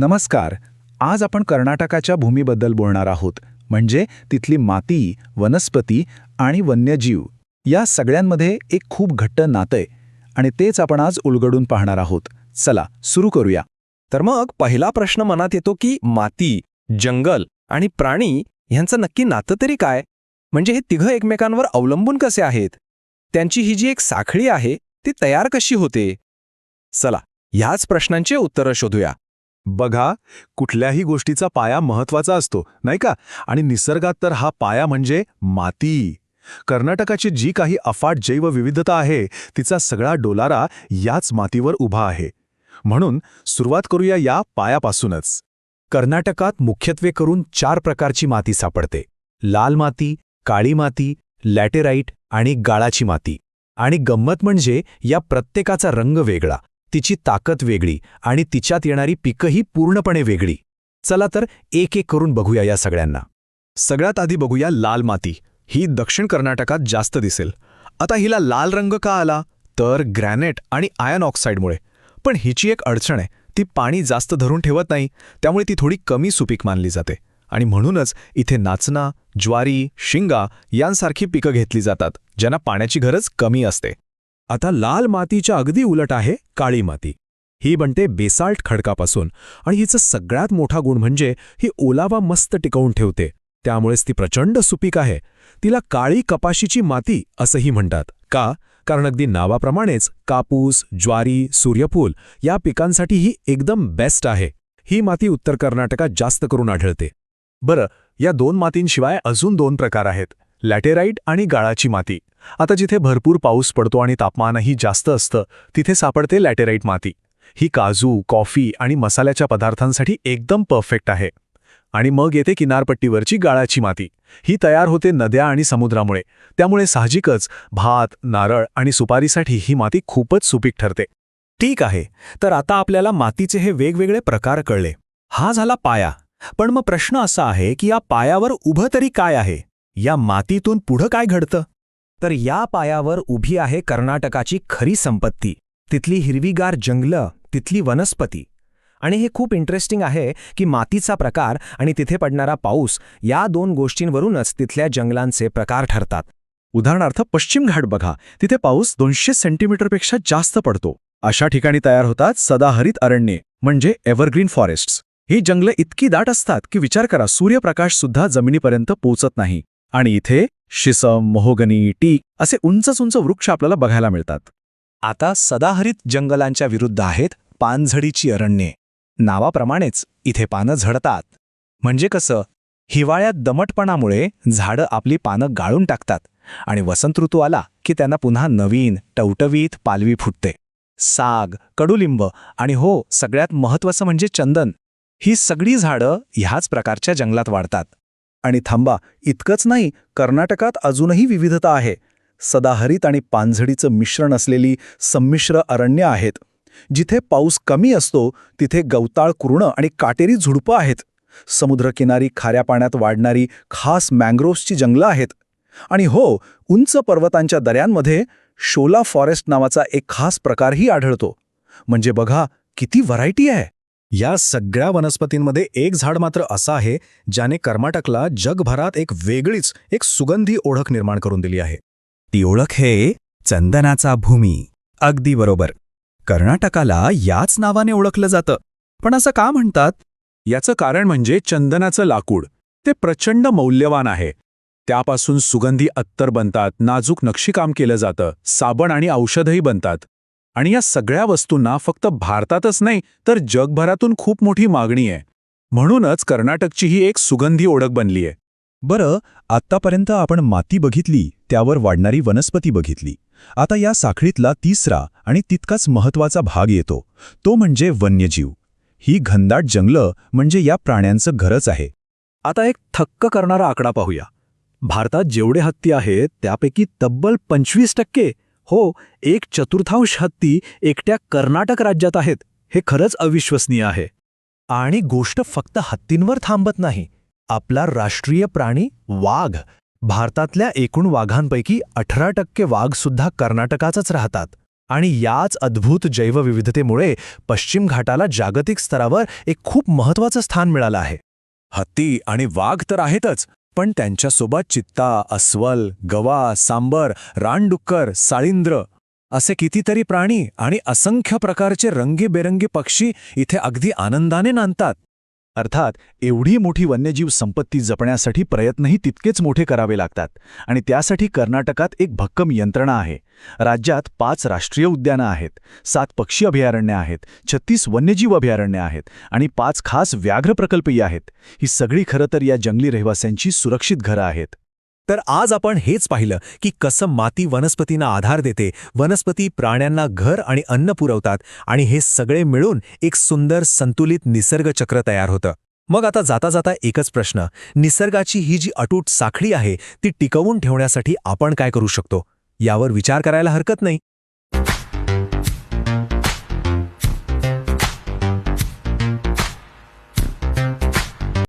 नमस्कार. आज आपण कर्नाटकाच्या भूमीबद्दल बोलणार आहोत. म्हणजे तिथली माती वनस्पती आणि वन्यजीव या सगळ्यांमध्ये एक खूप घट्ट नातं आहे. आणि तेच आपण आज उलगडून पाहणार आहोत. चला सुरू करूया. तर मग पहिला प्रश्न मनात येतो की माती जंगल आणि प्राणी ह्यांचं नक्की नातं तरी काय? म्हणजे हे तिघं एकमेकांवर अवलंबून कसे आहेत? त्यांची ही जी एक साखळी आहे ती तयार कशी होते? चला ह्याच प्रश्नांचे उत्तरं शोधूया. बघा कुठल्याही गोष्टीचा पाया महत्त्वाचा असतो नाही का? आणि निसर्गात तर हा पाया म्हणजे माती. कर्नाटकाची जी काही अफाट जैवविविधता आहे तिचा सगळा डोलारा याच मातीवर उभा आहे. म्हणून सुरुवात करूया या पायापासूनच. कर्नाटकात मुख्यत्वे करून चार प्रकारची माती सापडते. लाल माती काळी माती लॅटेराईट आणि गाळाची माती. आणि गंमत म्हणजे या प्रत्येकाचा रंग वेगळा. तिची ताकद वेगळी आणि तिच्यात येणारी पिकंही पूर्णपणे वेगळी. चला तर एक एक करून बघूया या सगळ्यांना. सगळ्यात आधी बघूया लाल माती. ही दक्षिण कर्नाटकात जास्त दिसेल. आता हिला लाल रंग का आला? तर ग्रॅनेट आणि आयन ऑक्साईडमुळे. पण हिची एक अडचण आहे. ती पाणी जास्त धरून ठेवत नाही. त्यामुळे ती थोडी कमी सुपीक मानली जाते. आणि म्हणूनच इथे नाचना ज्वारी शिंगा यांसारखी पिकं घेतली जातात ज्यांना पाण्याची गरज कमी असते. आता लाल मातीच्या अगदी उलट आहे काळी माती. ही बनते बेसाल्ट खडकापासून आणि हिचं सगळ्यात मोठा गुण म्हणजे ही ओलावा मस्त टिकवून ठेवते. त्यामुळेच ती प्रचंड सुपीक आहे. तिला काळी कपाशीची माती असंही म्हणतात. का? कारण अगदी नावाप्रमाणेच कापूस ज्वारी सूर्यफूल या पिकांसाठी ही एकदम बेस्ट आहे. ही माती उत्तर कर्नाटकात जास्त करून आढळते. बरं या दोन मातींशिवाय अजून दोन प्रकार आहेत. लॅटेराईट आणि गाळाची माती. आता जिथे भरपूर पाऊस पडतो आणि तापमानही जास्त असतं तिथे सापडते लॅटेराईट माती. ही काजू कॉफी आणि मसाल्याच्या पदार्थांसाठी एकदम परफेक्ट आहे. आणि मग येते किनारपट्टीवरची गाळाची माती. ही तयार होते नद्या आणि समुद्रामुळे. त्यामुळे साहजिकच भात नारळ आणि सुपारीसाठी ही माती खूपच सुपीक ठरते. ठीक आहे तर आता आपल्याला मातीचे हे वेगवेगळे प्रकार कळले. हा झाला पाया. पण मग प्रश्न असा आहे की या पायावर उभं तरी काय आहे? या मातीतून पुढं काय घडतं? तर या पायावर उभी आहे कर्नाटकाची खरी संपत्ती. तिथली हिरवीगार जंगलं तिथली वनस्पती. आणि हे खूप इंटरेस्टिंग आहे की मातीचा प्रकार आणि तिथे पडणारा पाऊस या दोन गोष्टींवरूनच तिथल्या जंगलांचे प्रकार ठरतात. उदाहरणार्थ पश्चिम घाट बघा. तिथे पाऊस दोनशे सेंटीमीटरपेक्षा जास्त पडतो. अशा ठिकाणी तयार होतात सदाहरित अरण्ये म्हणजे एव्हरग्रीन फॉरेस्ट्स ही जंगलं इतकी दाट असतात की विचार करा सूर्यप्रकाश सुद्धा जमिनीपर्यंत पोहोचत नाही. आणि इथे शिसम मोहोगनी टीक असे उंच उंच वृक्ष आपल्याला बघायला मिळतात. आता सदाहरित जंगलांच्या विरुद्ध आहेत पानझडीची अरण्ये. नावाप्रमाणेच इथे पानं झडतात. म्हणजे कसं? हिवाळ्यात दमटपणामुळे झाडं आपली पानं गाळून टाकतात आणि वसंत ऋतू आला की त्यांना पुन्हा नवीन टवटवीत पालवी फुटते. साग कडुलिंब आणि हो सगळ्यात महत्त्वाचं म्हणजे चंदन. ही सगळी झाडं ह्याच प्रकारच्या जंगलात वाढतात. आणि थांबा इतकंच नाही कर्नाटकात अजूनही विविधता आहे. सदाहरित आणि पानझडीचं मिश्रण असलेली संमिश्र अरण्य आहेत. जिथे पाऊस कमी असतो तिथे गवताळ कुरणं आणि काटेरी झुडपं आहेत. समुद्रकिनारी खाऱ्या पाण्यात वाढणारी खास मँग्रोव्सची जंगलं आहेत. आणि हो उंच पर्वतांच्या दऱ्यांमध्ये शोला फॉरेस्ट नावाचा एक खास प्रकारही आढळतो. म्हणजे बघा किती व्हरायटी आहे! या सगळ्या वनस्पतींमध्ये एक झाड मात्र असं आहे ज्याने कर्नाटकला जगभरात एक वेगळीच एक सुगंधी ओळख निर्माण करून दिली आहे. ती ओळख हे चंदनाचा भूमी. अगदी बरोबर. कर्नाटकाला याच नावाने ओळखलं जातं. पण असं का म्हणतात? याचं कारण म्हणजे चंदनाचं लाकूड. ते प्रचंड मौल्यवान आहे. त्यापासून सुगंधी अत्तर बनतात नाजूक नक्षीकाम केलं जातं साबण आणि औषधही बनतात. आणि या सगळ्या वस्तूंना फक्त भारतातच नाही तर जगभरातून खूप मोठी मागणी आहे. म्हणूनच कर्नाटकची ही एक सुगंधी ओळख बनली आहे. बरं आत्तापर्यंत आपण माती बघितली त्यावर वाढणारी वनस्पती बघितली. आता या साखळीतला तिसरा आणि तितकाच महत्त्वाचा भाग येतो. तो म्हणजे वन्यजीव. ही घनदाट जंगलं म्हणजे या प्राण्यांचं घरच आहे. आता एक थक्क करणारा आकडा पाहूया. भारतात जेवढे हत्ती आहेत त्यापैकी तब्बल पंचवीस टक्के हो एक चतुर्थांश हत्ती एकट्या कर्नाटक राज्यात आहेत हे खरंच अविश्वसनीय आहे. आणि गोष्ट फक्त हत्तींवर थांबत नाही आपला राष्ट्रीय प्राणी वाघ भारतातल्या एकूण वाघांपैकी अठरा टक्के वाघसुद्धा कर्नाटकातच राहतात. आणि याच अद्भुत जैवविविधतेमुळे पश्चिम घाटाला जागतिक स्तरावर एक खूप महत्वाचं स्थान मिळालं आहे. हत्ती आणि वाघ तर आहेतच पण त्यांच्यासोबत चित्ता अस्वल गवा सांबर रानडुक्कर साळींद्र असे कितीतरी प्राणी आणि असंख्य प्रकारचे रंगीबेरंगी पक्षी इथे अगदी आनंदाने नांदतात. अर्थात एवढी मोठी वन्यजीव संपत्ती जपण्यासाठी प्रयत्नही तितकेच मोठे करावे लागतात. आणि त्यासाठी कर्नाटकात एक भक्कम यंत्रणा आहे. राज्यात पाच राष्ट्रीय उद्यानं आहेत सात पक्षी अभयारण्य आहेत छत्तीस वन्यजीव अभयारण्य आहेत आणि पाच खास व्याघ्र प्रकल्पही आहेत. ही सगळी खरं तर या जंगली रहिवाशांची सुरक्षित घरं आहेत. तर आज आपण हेच पाहिलं की कसं माती वनस्पतींना आधार देते वनस्पती प्राण्यांना घर आणि अन्न पुरवतात आणि हे सगळे मिळून एक सुंदर संतुलित निसर्गचक्र तयार होतं. मग आता जाता जाता एकच प्रश्न निसर्गाची ही जी अटूट साखळी आहे ती टिकवून ठेवण्यासाठी आपण काय करू शकतो? यावर विचार करायला हरकत नाही.